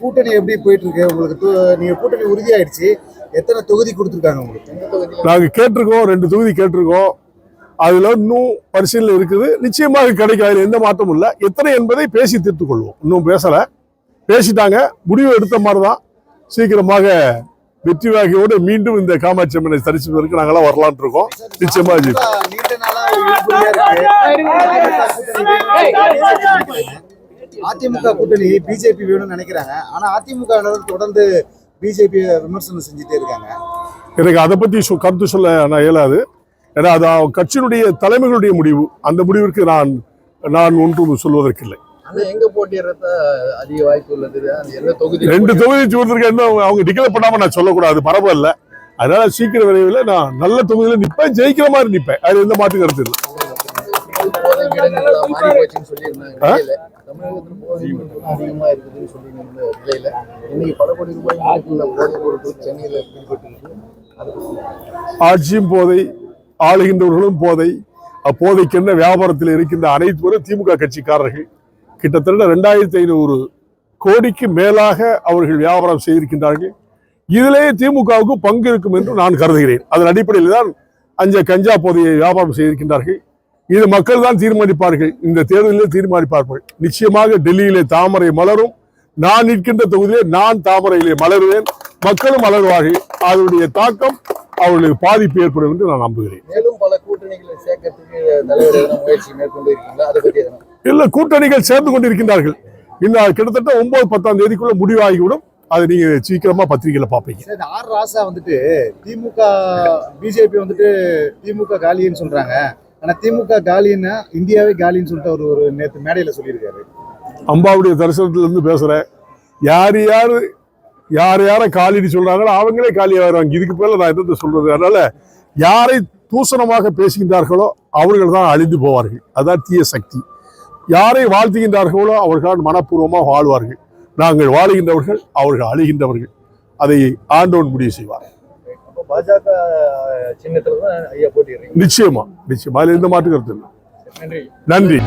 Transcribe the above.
கூட்டணி எப்படி போயிட்டு இருக்கு உங்களுக்கு நீங்க கூட்டணி உறுதியாயிடுச்சு. எத்தனை தொகுதி கொடுத்துருக்காங்க உங்களுக்கு? நாங்கள் கேட்டிருக்கோம் ரெண்டு தொகுதி கேட்டிருக்கோம். அதுல இன்னும் பரிசீலனை இருக்குது. நிச்சயமாக கிடைக்கும். அதில் எந்த மாற்றமும் இல்லை. எத்தனை என்பதை பேசி தீர்த்துக் கொள்வோம். இன்னும் பேசல. பேசிட்டாங்க. முடிவு எடுத்த மாதிரி தான் சீக்கிரமாக வெற்றி வாகியோடு மீண்டும் இந்த காமாட்சி அம்மனை தரிசிப்பதற்கு நாங்களாம் வரலான் இருக்கோம். நிச்சயமா ஜி. அதிமுக கூட்டணி பிஜேபி வேணும்னு நினைக்கிறாங்க. ஆனா அதிமுக தொடர்ந்து பிஜேபி விமர்சனம் செஞ்சுட்டே இருக்காங்க. எனக்கு அதை பற்றி சொ- கருத்து சொல்ல நான் இயலாது. ஏன்னா அது கட்சியினுடைய தலைமைகளுடைய முடிவு. அந்த முடிவிற்கு நான் நான் ஒன்றும் சொல்வதற்கில்லை. ரெண்டு தொகுதி இன்னும் அவங்க- அவங்க டிக்ளேர் பண்ணாம நான் சொல்லக்கூடாது. பரவாயில்ல. அதனால சீக்கிர விரைவில் நான் நல்ல தொகுதியில நிற்பேன் ஜெயிக்கிற மாதிரி நிற்பேன் அது எந்த மாற்று கருத்து இல்லை. ஆட்சியும் போதை ஆளுகின்றவர்களும் போதை. அப்போதைக்கென்ன வியாபாரத்தில் இருக்கின்ற அனைத்து திமுக கட்சிக்காரர்கள். கிட்டத்தட்ட ரெண்டாயிரத்தி ஐநூறு கோடிக்கு மேலாக அவர்கள் வியாபாரம் செய்திருக்கின்றார்கள். இதிலேயே திமுகவுக்கு பங்கு இருக்கும் என்று நான் கருதுகிறேன். அதன் அடிப்படையில் தான் அஞ்ச கஞ்சா போதையை வியாபாரம் செய்திருக்கின்றார்கள். இது மக்கள் தான் தீர்மானிப்பார்கள். இந்த தேர்தலில் தீர்மானிப்பார்கள். நிச்சயமாக டெல்லியிலே தாமரை மலரும். நான் நிற்கின்ற தொகுதியிலே நான் தாமரையிலே மலருவேன். மக்களும் மலர்வார்கள். அதனுடைய தாக்கம் அவர்களுக்கு பாதிப்பு ஏற்படும் என்று நான் நம்புகிறேன். மேலும் பல கூட்டணிகளை சேர்க்கறதுக்கு முயற்சி மேற்கொண்டு இருக்கீங்களா இல்ல கூட்டணிகள் சேர்ந்து கொண்டிருக்கின்றார்கள். இன்னும் கிட்டத்தட்ட ஒன்பது பத்தாம் தேதிக்குள்ள முடிவாகிவிடும். அதை நீங்க சீக்கிரமா பத்திரிகையில பார்ப்பீங்க. சரி ஆர் ராசா வந்துட்டு திமுக பிஜேபி வந்துட்டு திமுக காலின்னு சொல்றாங்க. ஆனா திமுக காலின்னா இந்தியாவே காலின்னு சொல்லிட்டு அவர் ஒரு நேற்று மேடையில சொல்லியிருக்காரு. அம்பாவுடைய தரிசனத்துல இருந்து பேசுறேன். யார் யார் யார் யாரை காலின்னு சொல்றாங்களோ அவங்களே காலியாக வருவாங்க இதுக்கு மேல நான் எதிர்த்து சொல்றது? அதனால யாரை தூசணமாக பேசுகின்றார்களோ அவர்கள் தான் அழிந்து போவார்கள். அதான் தீய சக்தி. யாரை வாழ்த்துகின்றார்களோ அவர்கள் மனப்பூர்வமாக வாழ்வார்கள். நாங்கள் வாழுகின்றவர்கள் அவர்கள் அழிகின்றவர்கள். அதை ஆண்டவன் முடிவு செய்வார்கள் பாஜக சின்னத்துல தான் ஐயா போட்டிடுறீங்க நிச்சயமா நிச்சயமா. அதில் எந்த மாற்று கருத்து இல்லை. நன்றி. நன்றி.